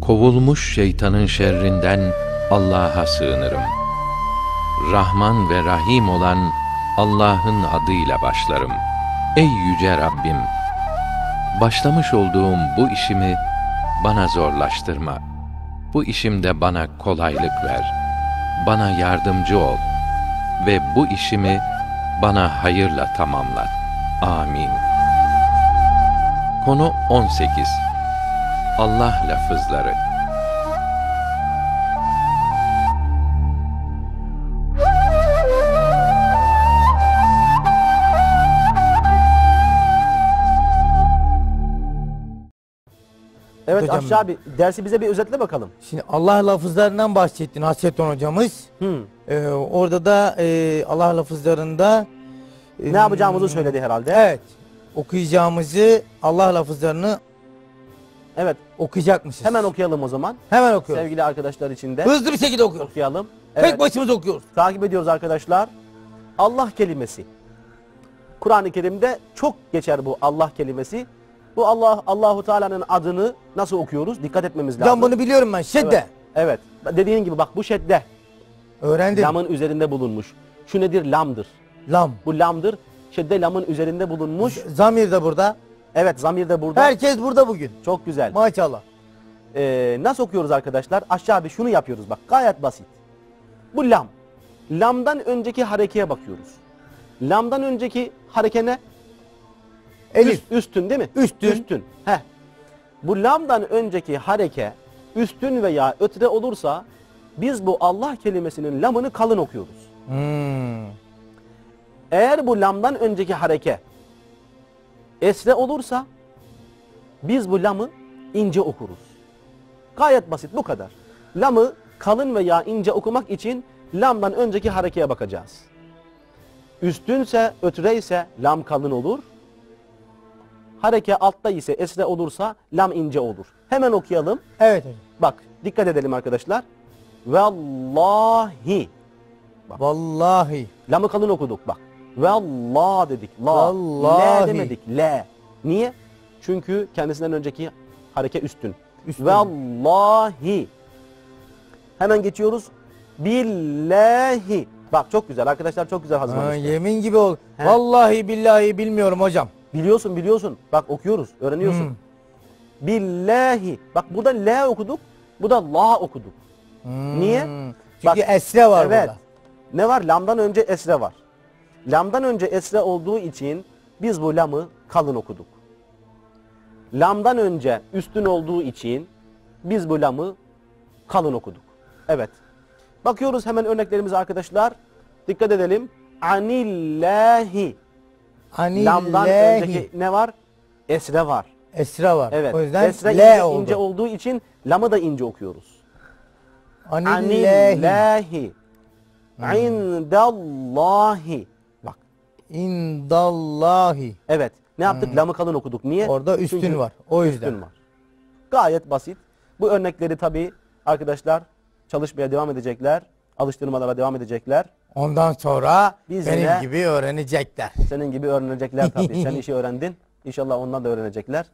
Kovulmuş şeytanın şerrinden Allah'a sığınırım. Rahman ve Rahim olan Allah'ın adıyla başlarım. Ey yüce Rabbim! Başlamış olduğum bu işimi bana zorlaştırma. Bu işimde bana kolaylık ver. Bana yardımcı ol. Ve bu işimi bana hayırla tamamlat. Amin. Konu 18 Allah lafızları Evet Hocam- Aşağı abi dersi bize bir özetle bakalım. Şimdi Allah lafızlarından bahsetti Nasrettin hocamız. Hı. Ee, orada da e, Allah lafızlarında e, Ne yapacağımızı söyledi herhalde. Evet. Okuyacağımızı Allah lafızlarını Evet. okuyacakmışız. Hemen okuyalım o zaman. Hemen okuyoruz. Sevgili arkadaşlar için de Hızlı bir şekilde okuyoruz. okuyalım. Evet. Tek başımıza okuyoruz. Takip ediyoruz arkadaşlar. Allah kelimesi. Kur'an-ı Kerim'de çok geçer bu Allah kelimesi. Bu Allah Allahu Teala'nın adını nasıl okuyoruz? Dikkat etmemiz lazım. Ben bunu biliyorum ben. Şedde. Evet. evet. Dediğin gibi bak bu şedde Öğrendim. lamın üzerinde bulunmuş. Şu nedir? Lamdır. Lam. Bu lamdır. Şedde lamın üzerinde bulunmuş. Zamir de burada. Evet zamir de burada. Herkes burada bugün. Çok güzel. Maşallah. Ee, nasıl okuyoruz arkadaşlar? Aşağı bir şunu yapıyoruz bak gayet basit. Bu lam. Lamdan önceki harekeye bakıyoruz. Lamdan önceki hareke ne? Elif. Üst- üstün değil mi? Üstün. Üstün. Heh. Bu lamdan önceki hareke üstün veya ötre olursa biz bu Allah kelimesinin lamını kalın okuyoruz. Hmm. Eğer bu lamdan önceki hareke esre olursa biz bu lamı ince okuruz. Gayet basit bu kadar. Lamı kalın veya ince okumak için lamdan önceki harekeye bakacağız. Üstünse, ötre ise lam kalın olur. Hareke altta ise esre olursa lam ince olur. Hemen okuyalım. Evet hocam. Bak dikkat edelim arkadaşlar. Vallahi. Vallahi. Lamı kalın okuduk bak. Ve Allah dedik. La. Vallahi. Le demedik. Le. Niye? Çünkü kendisinden önceki hareke üstün. Üstün. Ve Allahi. Hemen geçiyoruz. Billahi. Bak çok güzel arkadaşlar çok güzel Ha, hazırlamışlar. yemin gibi ol. He. Vallahi billahi bilmiyorum hocam. Biliyorsun biliyorsun. Bak okuyoruz öğreniyorsun. Hmm. Billahi. Bak burada le okuduk. Bu da la okuduk. Hmm. Niye? Çünkü Bak, esre var evet. burada. Ne var? Lamdan önce esre var. Lamdan önce esre olduğu için biz bu lamı kalın okuduk. Lamdan önce üstün olduğu için biz bu lamı kalın okuduk. Evet. Bakıyoruz hemen örneklerimize arkadaşlar. Dikkat edelim. Anillahi. Lamdan Anillahi. önceki ne var? Esre var. Esre var. Evet. O yüzden Esre L ince, oldu. ince olduğu için lamı da ince okuyoruz. Anillahi. Anillahi. İndallahi. Bak. İndallahi. Evet. Ne yaptık? Lamı kalın okuduk. Niye? Hmm. Orada üstün Çünkü var. O yüzden. Üstün var. Gayet basit. Bu örnekleri tabii arkadaşlar çalışmaya devam edecekler. Alıştırmalara devam edecekler. Ondan sonra Biz benim yine- gibi öğrenecekler. Senin gibi öğrenecekler tabii. Sen işi öğrendin. İnşallah onlar da öğrenecekler.